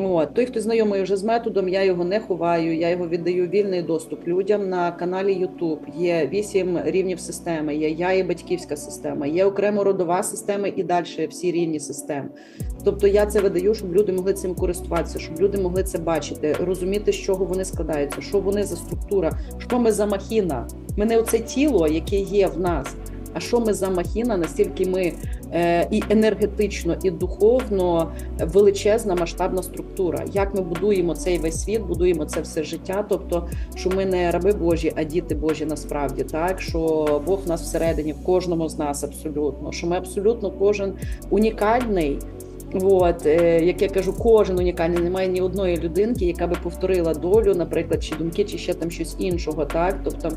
От, той, хто знайомий вже з методом, я його не ховаю, я його віддаю вільний доступ людям на каналі YouTube. Є вісім рівнів системи. Є я і батьківська система, є окремо родова система і далі всі рівні системи. Тобто я це видаю, щоб люди могли цим користуватися, щоб люди могли це бачити, розуміти, з чого вони складаються, що вони за структура, що ми за махіна. Ми не оце тіло, яке є в нас. А що ми за махіна, настільки ми е, і енергетично, і духовно величезна масштабна структура. Як ми будуємо цей весь світ, будуємо це все життя. Тобто, що ми не раби Божі, а діти Божі насправді, так що Бог в нас всередині, в кожному з нас абсолютно, що ми абсолютно кожен унікальний. От, е, як я кажу, кожен унікальний, немає ні одної людинки, яка би повторила долю, наприклад, чи думки, чи ще там щось іншого. Так, тобто.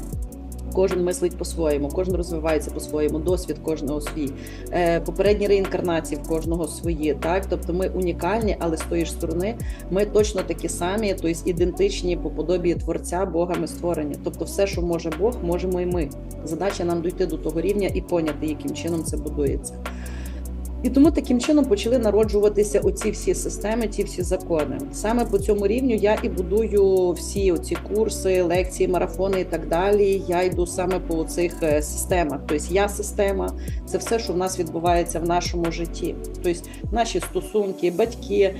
Кожен мислить по-своєму, кожен розвивається по-своєму, досвід кожного свій, е, попередні реінкарнації в кожного свої. Так, тобто ми унікальні, але з тої ж сторони ми точно такі самі, тобто ідентичні по подобі творця Богами створені. Тобто, все, що може Бог, можемо і ми. Задача нам дійти до того рівня і поняти, яким чином це будується. І тому таким чином почали народжуватися оці всі системи, ці всі закони. Саме по цьому рівню я і будую всі оці курси, лекції, марафони і так далі. Я йду саме по цих е, системах. Тобто я система, це все, що в нас відбувається в нашому житті. Тобто наші стосунки, батьки.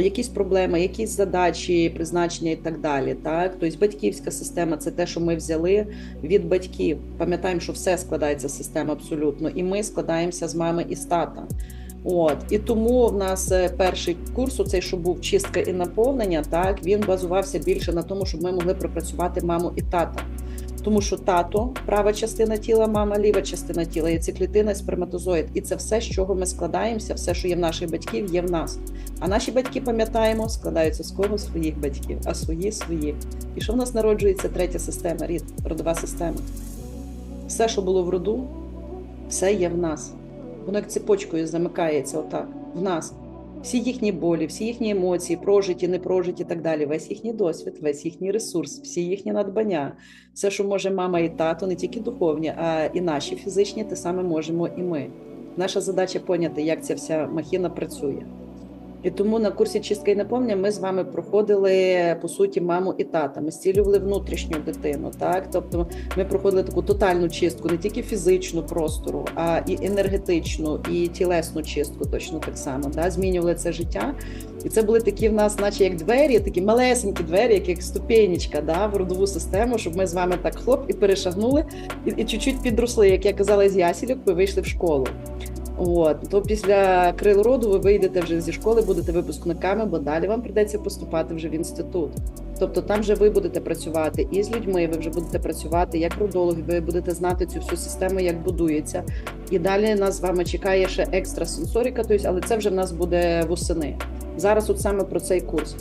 Якісь проблеми, якісь задачі, призначення і так далі. Так, тобто батьківська система це те, що ми взяли від батьків. Пам'ятаємо, що все складається з систем абсолютно, і ми складаємося з мами і з тата. От і тому в нас е, перший курс, оцей, що був чистка і наповнення, так він базувався більше на тому, щоб ми могли пропрацювати маму і тата. Тому що тато, права частина тіла, мама, ліва частина тіла, є циклітина і сперматозоїд. І це все, з чого ми складаємося, все, що є в наших батьків, є в нас. А наші батьки, пам'ятаємо, складаються з кого своїх батьків, а свої своїх. І що в нас народжується третя система, рід, родова система. Все, що було в роду, все є в нас. Воно як цепочкою замикається отак, в нас. Всі їхні болі, всі їхні емоції, прожиті, не прожиті так далі. Весь їхній досвід, весь їхній ресурс, всі їхні надбання, все, що може мама і тато, не тільки духовні, а і наші фізичні, те саме можемо і ми. Наша задача поняти, як ця вся махіна працює. І тому на курсі чистка і наповнення ми з вами проходили по суті маму і тата. Ми зцілювали внутрішню дитину. Так, тобто ми проходили таку тотальну чистку, не тільки фізичну простору, а і енергетичну, і тілесну чистку, точно так само. Да? Змінювали це життя. І це були такі в нас, наче як двері, такі малесенькі двері, як, як ступенечка, да, в родову систему, щоб ми з вами так хлоп і перешагнули, і, чуть-чуть підросли. Як я казала з ясілок, ви вийшли в школу. От то після крил роду ви вийдете вже зі школи, будете випускниками, бо далі вам прийдеться поступати вже в інститут. Тобто там вже ви будете працювати і з людьми, ви вже будете працювати як родологи, ви будете знати цю всю систему, як будується. І далі нас з вами чекає ще екстрасенсоріка, тобто, але це вже в нас буде восени. Зараз от саме про цей курс.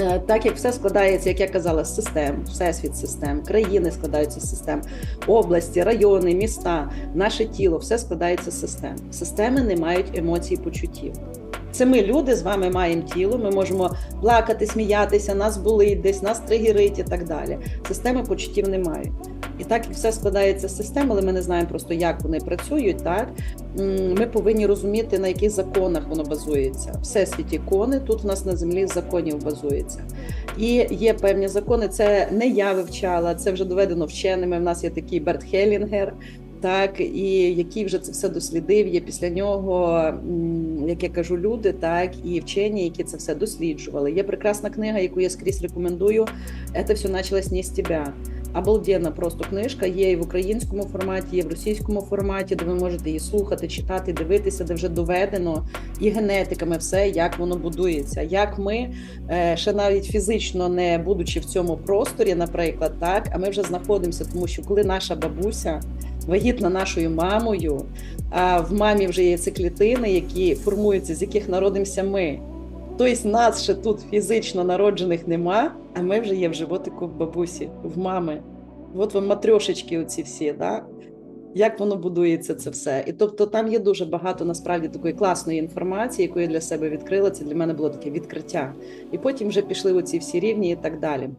Е, Так як все складається, як я казала, з систем, всесвіт систем, країни складаються з систем, області, райони, міста, наше тіло, все складається з систем. Системи не мають емоцій, почуттів. Це ми, люди, з вами маємо тіло. Ми можемо плакати, сміятися, нас болить, десь нас тригерить і так далі. Системи почуттів не мають. І так як все складається з систем, але ми не знаємо просто, як вони працюють. Так ми повинні розуміти, на яких законах воно базується. Всесвіт ікони тут в нас на землі законів базується. І є певні закони. Це не я вивчала, це вже доведено вченими. В нас є такий Берт Хелінгер. Так, і який вже це все дослідив, є після нього, як я кажу, люди, так і вчені, які це все досліджували. Є прекрасна книга, яку я скрізь рекомендую. Це все почалось не з тебе. Обалденна просто книжка. Є і в українському форматі, є в російському форматі, де ви можете її слухати, читати, дивитися, де вже доведено і генетиками все, як воно будується. Як ми е, ще навіть фізично не будучи в цьому просторі, наприклад, так, а ми вже знаходимося, тому що коли наша бабуся вагітна нашою мамою, а в мамі вже є циклітини, які формуються, з яких народимося ми. Тобто нас ще тут фізично народжених нема, а ми вже є в животику в бабусі, в мами. От вам матрешечки оці всі, да? як воно будується це все. І тобто там є дуже багато насправді такої класної інформації, яку я для себе відкрила. Це для мене було таке відкриття. І потім вже пішли оці всі рівні і так далі.